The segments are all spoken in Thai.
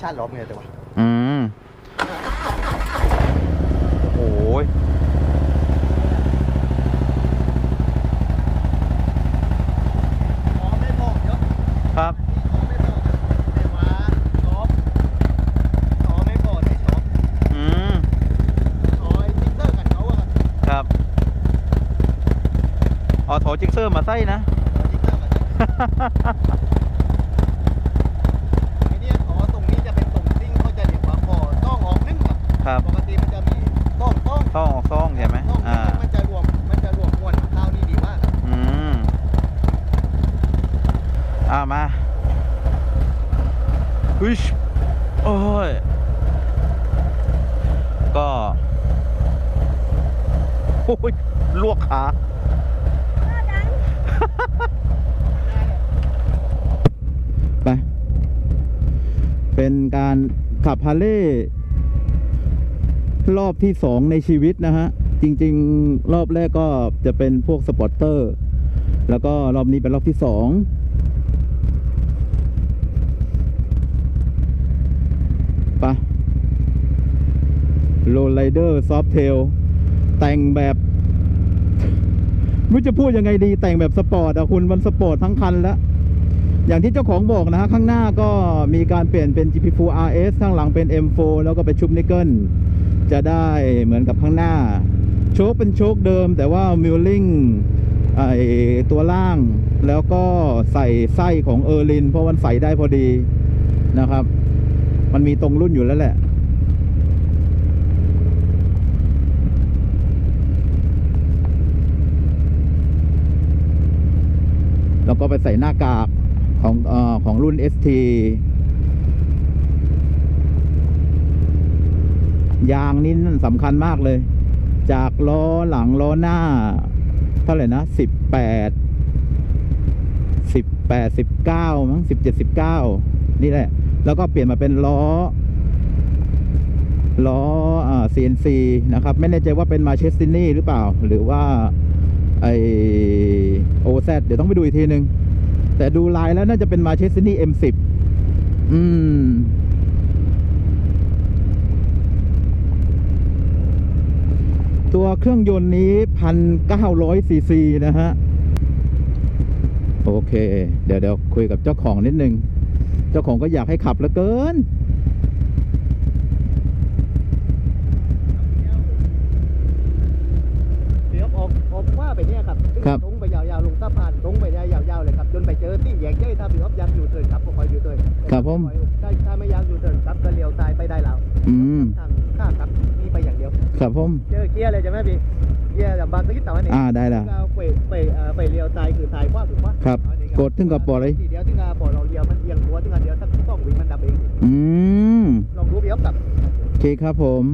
ชาติล้อมไงแต่ว่าอืมโอ้ยอ๋อไม่บอกเยอะครับอ๋อไม่บอกแต่ว่าช็อปอ๋อไม่บอกในช็อปอืมอ๋อไอ้ติ๊กเตอร์กับเขาอะครับครับเอาโถจิกเซอร์มาใส่นะ ครับครับปกติมันจะมีต้องต้องต้องออกซ่องใช่ไหมต้องอ่า มันจะรวมมันจะรวมมวลข้าวนี่ดีมากครับอืมอ่ามาวิชโอ้ย ก็ โอ้ย ลวกขา ไป เป็นการขับฮาร์เลย์ รอบที่สองในชีวิตนะฮะ จริง ๆ รอบแรกก็จะเป็นพวกสปอร์ตเตอร์ แล้วก็รอบนี้เป็นรอบที่สองไปโรลไ i เดอร์ซอฟเทลแต่งแบบไม่จะพูดยังไงดีแต่งแบบสปอร์ตอะคุณมันสปอร์ตทั้งคันแล้ว อย่างที่เจ้าของบอกนะฮะ ข้างหน้าก็มีการเปลี่ยนเป็น GP4 RS ข้างหลังเป็น M4 แล้วก็เป็นชุบนิกเกิล จะได้เหมือนกับข้างหน้า โชคเป็นโชคเดิม แต่ว่ามิลลิ่งไอตัวล่าง แล้วก็ใส่ไส้ของเออร์ลิน เพราะมันใส่ได้พอดีนะครับ มันมีตรงรุ่นอยู่แล้วแหละแล้วก็ไปใส่หน้ากากของอของรุ่น ST ยางนี่สำคัญมากเลย จากล้อหลังล้อหน้า เท่าไหร่นะสิบแปดสิบแปดสิบเก้ามั้งสิบเจ็ดสิบเก้านี่แหละ แล้วก็เปลี่ยนมาเป็นล้อ ล้ออ่า CNC นะครับ ไม่แน่ใจว่าเป็นมาเชสตินี่หรือเปล่า หรือว่าไอโอแซเดี๋ยวต้องไปดูอีกทีนึง แต่ดูลายแล้วน่าจะเป็นมาเชสตินี่ M10 อืม ตัวเครื่องยนต์นี้พันเก้าร้อยซีซีนะฮะ โอเค เดี๋ยวเดี๋ยวคุยกับเจ้าของนิดนึง เจ้าของก็อยากให้ขับเหลือเกิน เดี๋ยวออกออกว่าไปเนี่ยครับครับ ตรงไปยาวๆลงสะพานตรงไปได้ยาวๆเลยครับจนไปเจอที่แยกเจ้ยถ้าพี่อ๊อฟอยากอยู่เถินครับก็คอยอยู่เถินครับผม ถ้าถ้าไม่อยากอยู่เถินครับก็เลี้ยวซ้ายไปได้แล้วอืม ทางข้ามครับ ครับผม เจอเกียร์เลยใช่ไหมพี่เกียร์แบบบางตะกี้ต่อนี่อ่าได้ละก็ไปไปเอ่อไปเลี้ยวซ้ายคือซ้ายขวาถูกปะครับอันนี้กดถึงกับปอเลย ทีเดียวถึงกับปอเราเลี้ยวมันเอียงตัวถึงกับเดียวสักสองวิมันดับเองอืมลองดูพี่อ๊อฟกับโอเคครับผม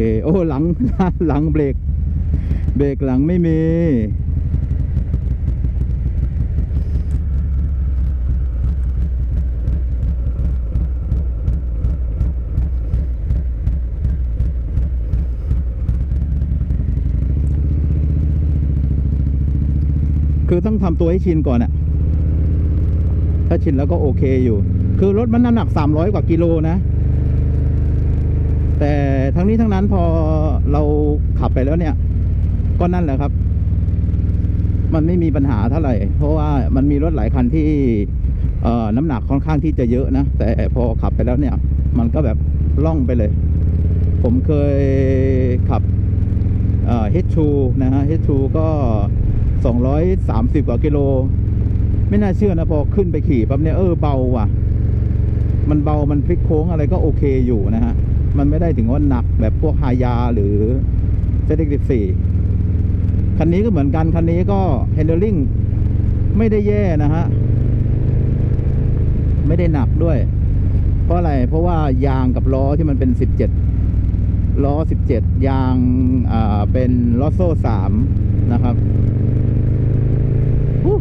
เคโอ้หลังหลังเบรกเบรกหลังไม่มีคือต้องทำตัวให้ชินก่อนอะถ้าชินแล้วก็โอเคอยู่ คือรถมันน้ำหนักสามร้อยกว่ากิโลนะ แต่ทั้งนี้ทั้งนั้นพอเราขับไปแล้วเนี่ย ก็นั่นแหละครับ มันไม่มีปัญหาเท่าไหร่ เพราะว่ามันมีรถหลายคันที่เอ่อน้ำหนักค่อนข้างที่จะเยอะนะ แต่พอขับไปแล้วเนี่ย มันก็แบบล่องไปเลย ผมเคยขับเอ่อ H2 นะฮะ H2 ก็ 230 กว่ากิโล ไม่น่าเชื่อนะ พอขึ้นไปขี่ปั๊บเนี่ย เออ เบาว่ะ มันเบามันพลิกโค้งอะไรก็โอเคอยู่นะฮะ มันไม่ได้ถึงว่าหนักแบบพวกฮายาหรือเซตสิบสี่คันนี้ก็เหมือนกัน คันนี้ก็ handling ไม่ได้แย่นะฮะ ไม่ได้หนักด้วย เพราะอะไร เพราะว่ายางกับล้อที่มันเป็นสิบเจ็ดล้อสิบเจ็ดยางอ่าเป็นล้อโซ่สามนะครับฮู้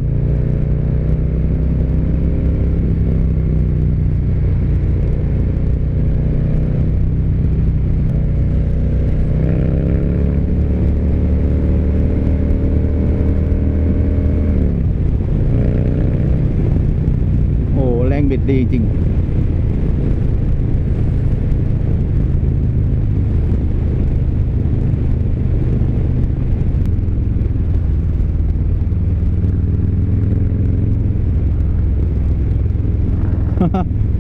โอ้ แรงบิดดีจริง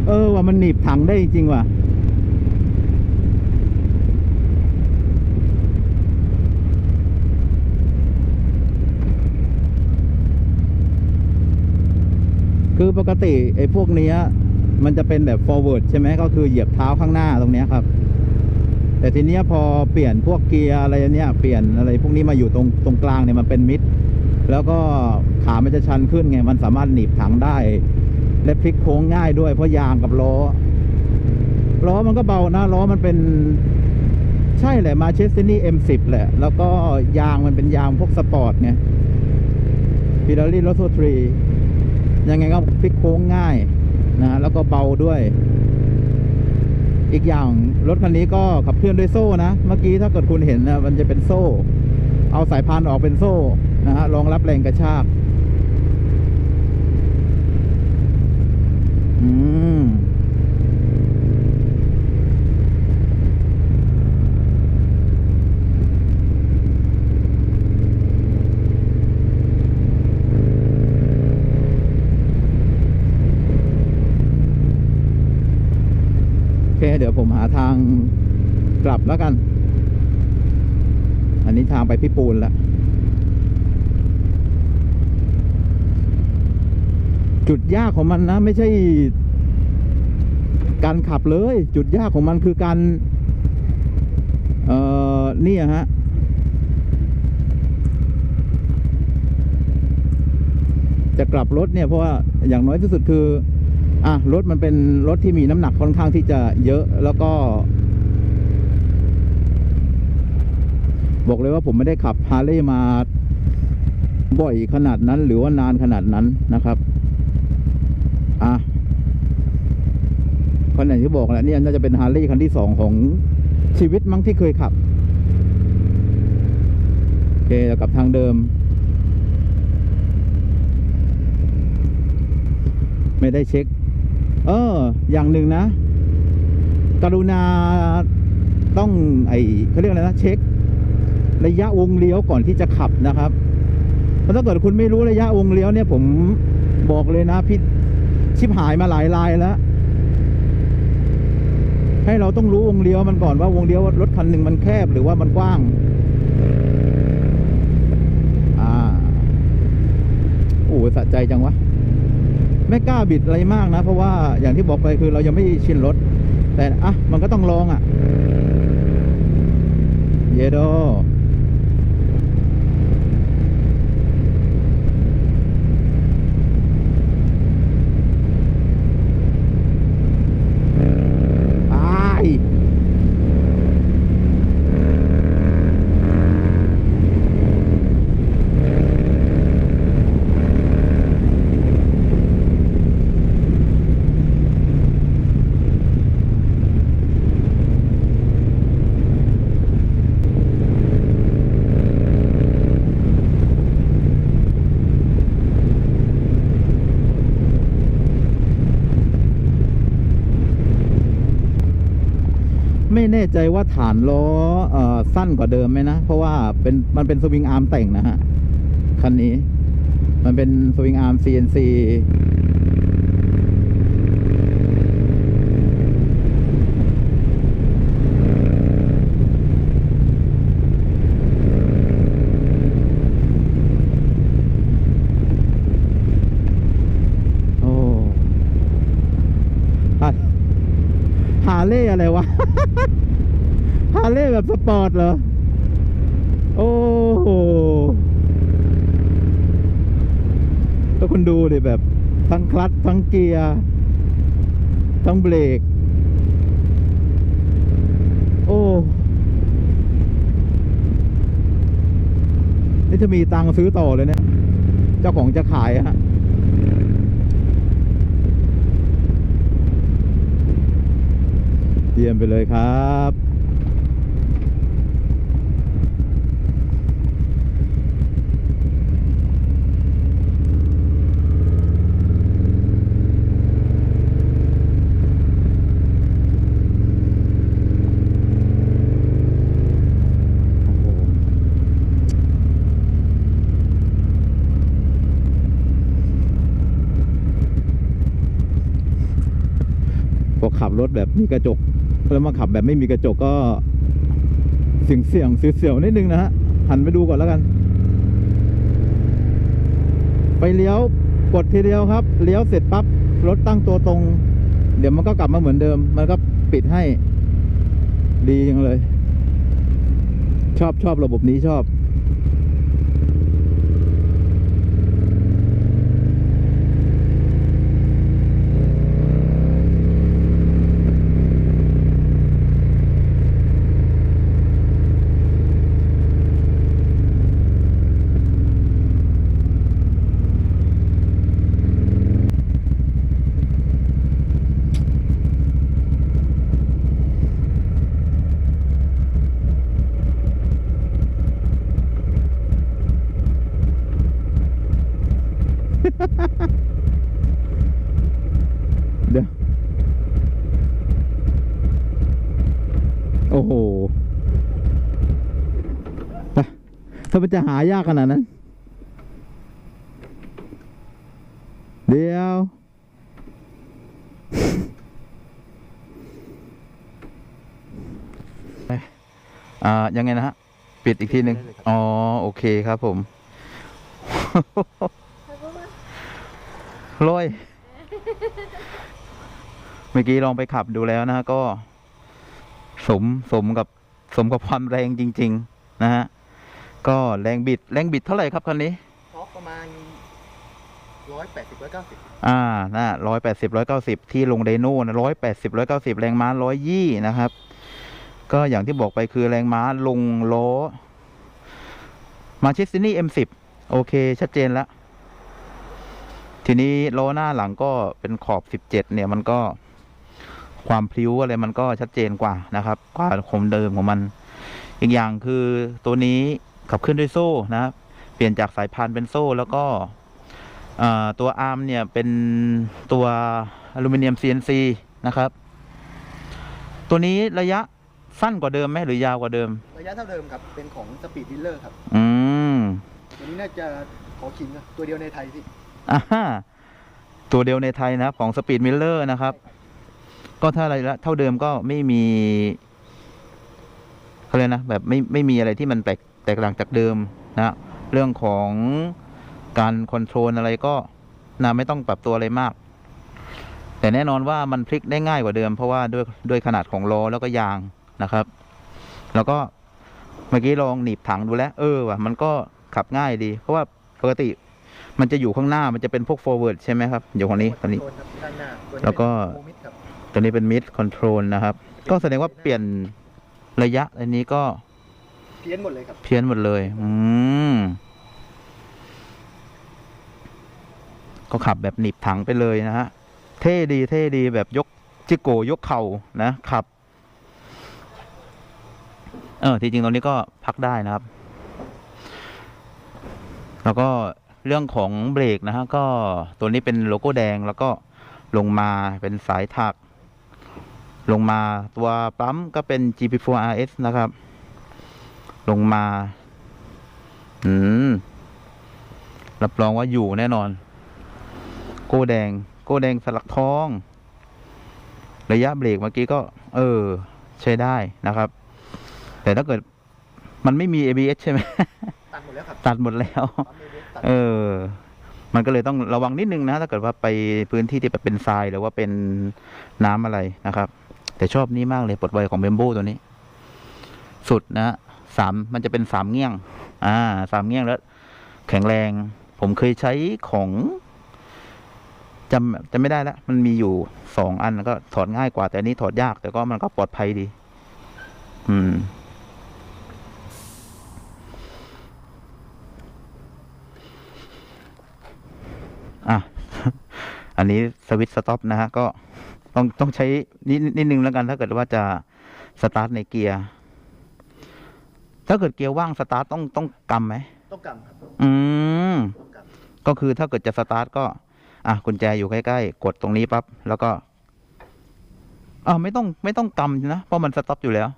เออว่ามันหนีบ ถังได้จริงว่ะคือปกติไอ้พวกนี้มันจะเป็นแบบ forward ใช่ไหมก็คือเหยียบเท้าข้างหน้าตรงนี้ครับ แต่ทีเนี้ยพอเปลี่ยนพวกเกียร์อะไรเนี้ยเปลี่ยนอะไรพวกนี้มาอยู่ตรงตรงกลางเนี่ยมันเป็นมิด แล้วก็ขามันจะชันขึ้นไง มันสามารถหนีบถังได้ และพลิกโค้งง่ายด้วยเพราะยางกับล้อ ล้อมันก็เบานะล้อมันเป็นใช่แหละมาเชสนี่ M10 แหละ แล้วก็ยางมันเป็นยางพวกสปอร์ตไงพิดารี่รถโซทรียังไงก็พลิกโค้งง่ายนะแล้วก็เบาด้วย อีกอย่างรถคันนี้ก็ขับเคลื่อนด้วยโซ่นะ เมื่อกี้ถ้าเกิดคุณเห็นนะมันจะเป็นโซ่ เอาสายพานออกเป็นโซ่นะฮะรองรับแรงกระชาก อืม โอ เดี๋ยวผมหาทางกลับแล้วกัน อันนี้ทางไปพี่ปูนล้วจุดยากของมันนะ ไม่ใช่ การขับเลย จุดยากของมันคือการ เอ่อนี่ฮะจะกลับรถเนี่ยเพราะว่าอย่างน้อยที่สุดคือ อะรถมันเป็นรถที่มีน้ำหนักค่อนข้างที่จะเยอะแล้วก็ บอกเลยว่าผมไม่ได้ขับฮาร์เลย์มาบ่อยขนาดนั้นหรือว่านานขนาดนั้นนะครับอะคนไหนที่บอกแหละเนี่ยน่าจะเป็นฮาร์เลย์คันที่สองของชีวิตมั้งที่เคยขับโอเคแล้วกลับทางเดิม ไม่ได้เช็ค เออ อย่างหนึ่งนะ กรุณาต้องไอเขาเรียกอะไรนะ เช็ค ระยะวงเลี้ยวก่อนที่จะขับนะครับเพราะถ้าเกิดคุณไม่รู้ระยะวงเลี้ยวเนี่ย ผมบอกเลยนะพี่ชิบหายมาหลายลายแล้ว ให้เราต้องรู้วงเลี้ยวมันก่อนว่าวงเลี้ยวรถคันหนึ่งมันแคบหรือว่ามันกว้างอ่าโอ้สะใจจังวะ ไม่กล้าบิดอะไรมากนะ เพราะว่าอย่างที่บอกไปคือเรายังไม่ชินรถ แต่อะมันก็ต้องลองอะ เยโดอาย ไม่ แน่ใจว่าฐานล้ออสั้นกว่าเดิมไหมนะ เพราะว่าเป็นมันเป็นสวิงอาร์มแต่งนะฮะ คันนี้ มันเป็นสวิงอาร์ม CNC โอ้ฮาฮาเล่อะไรวะ ฮาเล่แบบส ปอร์ตเหรอ โอ้โหแล้วคุณดูดิแบบทั้งคลัตช์ทั้งเกียร์ ทั้งเบรก โอ้นี่จะมีตังค์ซื้อต่อเลยเนี่ย เจ้าของจะขายฮะเยี่ยมไปเลยครับ ขับรถแบบมีกระจก แล้วมาขับแบบไม่มีกระจกก็เสียงเสียงเสียวๆนิดนึงนะฮะหันไปดูก่อนแล้วกัน ไปเลี้ยวกดทีเดียวครับ เลี้ยวเสร็จปั๊บรถตั้งตัวตรง เดี๋ยวมันก็กลับมาเหมือนเดิม มันก็ปิดให้ ดีจังเลย ชอบชอบระบบนี้ชอบ ถ้ามันจะหายากขนาดนั้น เดี๋ยว อ่า ยังไงนะฮะ ปิดอีกทีหนึ่งอ๋อ โอเคครับผมร้อยเมื่อกี้ลองไปขับดูแล้วนะฮะก็ สมสมกับสมกับความแรงจริง ๆ นะฮะ ก็แรงบิดแรงบิดเท่าไหร่ครับคันนี้ท็อปประมาณร้อยแปดสิบร้อยเก้าสิบอ่าน่ะร้อยแปดสิบร้อยเก้าสิบที่ลงไดโน่นะร้อยแปดสิบร้อยเก้าสิบแรงม้าร้อยยี่นะครับ ก็อย่างที่บอกไปคือแรงม้าลงล้อมาชิสซินี่ M10 โอเค ชัดเจนแล้ว ทีนี้ล้อหน้าหลังก็เป็นขอบ17เนี่ยมันก็ความพลิ้วอะไรมันก็ชัดเจนกว่านะครับกว่าคมเดิมของมัน อีกอย่างคือตัวนี้ ขับเคลื่อนด้วยโซ่นะครับ เปลี่ยนจากสายพานเป็นโซ่แล้วก็อ่าตัวอาร์มเนี่ยเป็นตัวอลูมิเนียม CNC นะครับ ตัวนี้ระยะสั้นกว่าเดิมไหมหรือยาวกว่าเดิม ระยะเท่าเดิมครับ เป็นของสปีดดิลเลอร์ครับ อืมตัวนี้น่าจะขอคิงนะตัวเดียวในไทยสิอ่าฮะตัวเดียวในไทยนะครับ ของ Speed Miller นะครับ ก็ถ้าระยะเท่าเดิมก็ไม่มีเขาเรียกนะ แบบไม่ไม่มีอะไรที่มันแตก แตกต่างจากเดิมนะเรื่องของการคอนโทรลอะไรก็นะไม่ต้องปรับตัวอะไรมาก แต่แน่นอนว่ามันพลิกได้ง่ายกว่าเดิม เพราะว่าด้วยด้วยขนาดของล้อแล้วก็ยางนะครับ แล้วก็เมื่อกี้ลองหนีบถังดูแล้ว เออว่ะมันก็ขับง่ายดี เพราะว่าปกติมันจะอยู่ข้างหน้ามันจะเป็นพวก forward ใช่ไหมครับ อยู่คนนี้ตอนนี้ แล้วก็เป็นโมมิดครับตัวนี้เป็น mid control นะครับ ก็แสดงว่าเปลี่ยนระยะอันนี้ก็ พี้ยนหมดเลยครับ เพี้ยนหมดเลย อืม ก็ขับแบบหนีบถังไปเลยนะฮะ เท่ดี เท่ดีแบบยกจิโกยกเข่านะขับ เออ ที่จริงตรงนี้ก็พักได้นะครับ แล้วก็เรื่องของเบรกนะฮะ ก็ตัวนี้เป็นโลโก้แดงแล้วก็ลงมาเป็นสายถัก ลงมาตัวปั๊มก็เป็น GP4 RS นะครับ ลงมา อืม รับรองว่าอยู่แน่นอน โก้แดง โก้แดงสลักทอง ระยะเบรกเมื่อกี้ก็ เออ ใช้ได้นะครับ แต่ถ้าเกิดมันไม่มี ABS ใช่ไหม ตัดหมดแล้วครับตัดหมดแล้ว ปั๊ม ABS ตัดเออ มันก็เลยต้องระวังนิดนึงนะ ถ้าเกิดว่าไปพื้นที่ที่แบบเป็นทรายหรือว่าเป็นน้ำอะไรนะครับ แต่ชอบนี้มากเลยปลดไวของเบมโบตัวนี้ สุดนะฮะ สามมันจะเป็นสามเงี้ยง อ่าสามเงี้ยงแล้ว แข็งแรง ผมเคยใช้ของจำจำไม่ได้แล้วมันมีอยู่สองอันก็ถอดง่ายกว่า แต่อันนี้ถอดยาก แต่ก็มันก็ปลอดภัยดี อืม อะ อันนี้สวิตช์สต็อปนะฮะ ก็ต้องต้องใช้นิดนิดนึงแล้วกัน ถ้าเกิดว่าจะสตาร์ทในเกียร์ ถ้าเกิดเกียร์ว่างสตาร์ทต้องต้องกำไหมต้องกำครับอืมต้องกำก็คือถ้าเกิดจะสตาร์ทก็ อะกุญแจอยู่ใกล้ๆกดตรงนี้ปั๊บแล้วก็อ่าวไม่ต้องไม่ต้องกำนะเพราะมันสต็อปอยู่แล้ว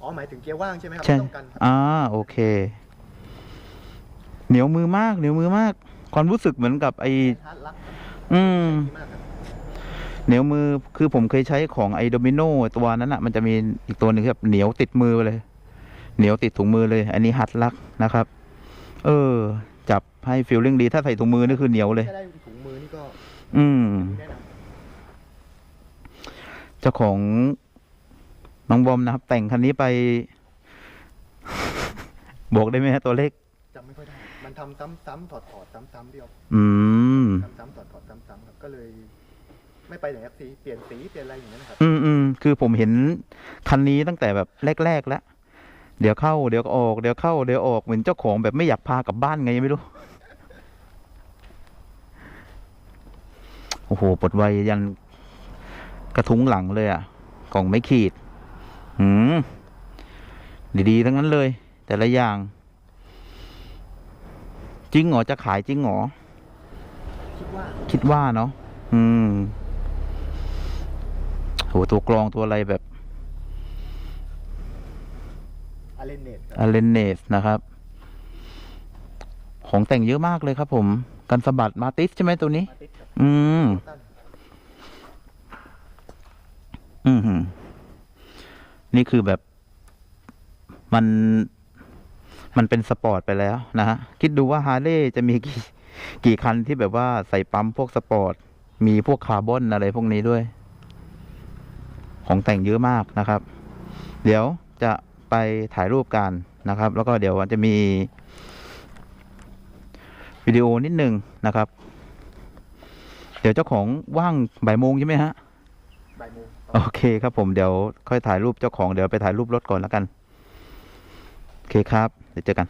อ๋อหมายถึงเกียร์ว่างใช่ไหมครับใช่ไม่ต้องกันครับอ่าโอเค เหนียวมือมาก เหนียวมือมาก ความรู้สึกเหมือนกับไอฮาร์ดลักครับอืม ดีมากครับเหนียวมือคือผมเคยใช้ของไอโดมิโนตัวนั้นอะมันจะมีอีกตัวหนึ่งที่แบบเหนียวติดมือเลย เหนียวติดถุงมือเลย อันนี้หัดลักนะครับ เออ จับให้ฟีลลิ่งดีถ้าใส่ถุงมือนี่คือเหนียวเลยถ้าได้ถุงมือนี่ก็ อืมแนะนเจ้าของน้องบอมนะครับ แต่งคันนี้ไป บอกได้ไหมฮะตัวเลขำจำไม่ค่อยได้ มันทำซ้ำๆถอดถอดๆซ้ำๆที่เอาอืม ทำซ้ำถอดถอดซ้ำๆครับก็เลย ไม่ไปไหนครับสีเปลี่ยนสีเปลี่ยนอะไรอย่างนั้นนะครับ อืมอืมคือผมเห็นคันนี้ตั้งแต่แบบแรก ๆ แล้ว เดี๋ยวเข้าเดี๋ยวออกเดี๋ยวเข้าเดี๋ยวออกเหมือนเจ้าของแบบไม่อยากพากลับบ้านไงไม่รู้ โอ้โหปลดไวยันกระทุ้งหลังเลยอะ กล่องไม่ขีด หืม ดีๆ ทั้งนั้นเลย แต่ละอย่าง จริงหรอจะขายจริงหรอ คิดว่า คิดว่าเนาะ อืมโหตัวกรองตัวอะไรแบบ อาเลนเนตครับอเลนเนสนะครับ ของแต่งเยอะมากเลยครับ ผม กันสะบัดมาติสใช่ไหมตัวนี้มาติดครับอืมตั้นอืมหืมนี่คือแบบ มัน มันเป็นสปอร์ตไปแล้วนะฮะ คิดดูว่าฮาร์เลย์จะมีกี่กี่คันที่แบบว่าใส่ปั๊มพวกสปอร์ต มีพวกคาร์บอนอะไรพวกนี้ด้วย ของแต่งเยอะมากนะครับ เดี๋ยวจะ ไปถ่ายรูปกันนะครับ แล้วก็เดี๋ยวจะมีวิดีโอนิดหนึ่งนะครับ เดี๋ยวเจ้าของว่างบ่ายโมงใช่ไหมฮะบ่ายโมงโอเคครับผมเดี๋ยวค่อยถ่ายรูปเจ้าของเดี๋ยวไปถ่ายรูปรถก่อนแล้วกัน โอเคครับ เดี๋ยวเจอกัน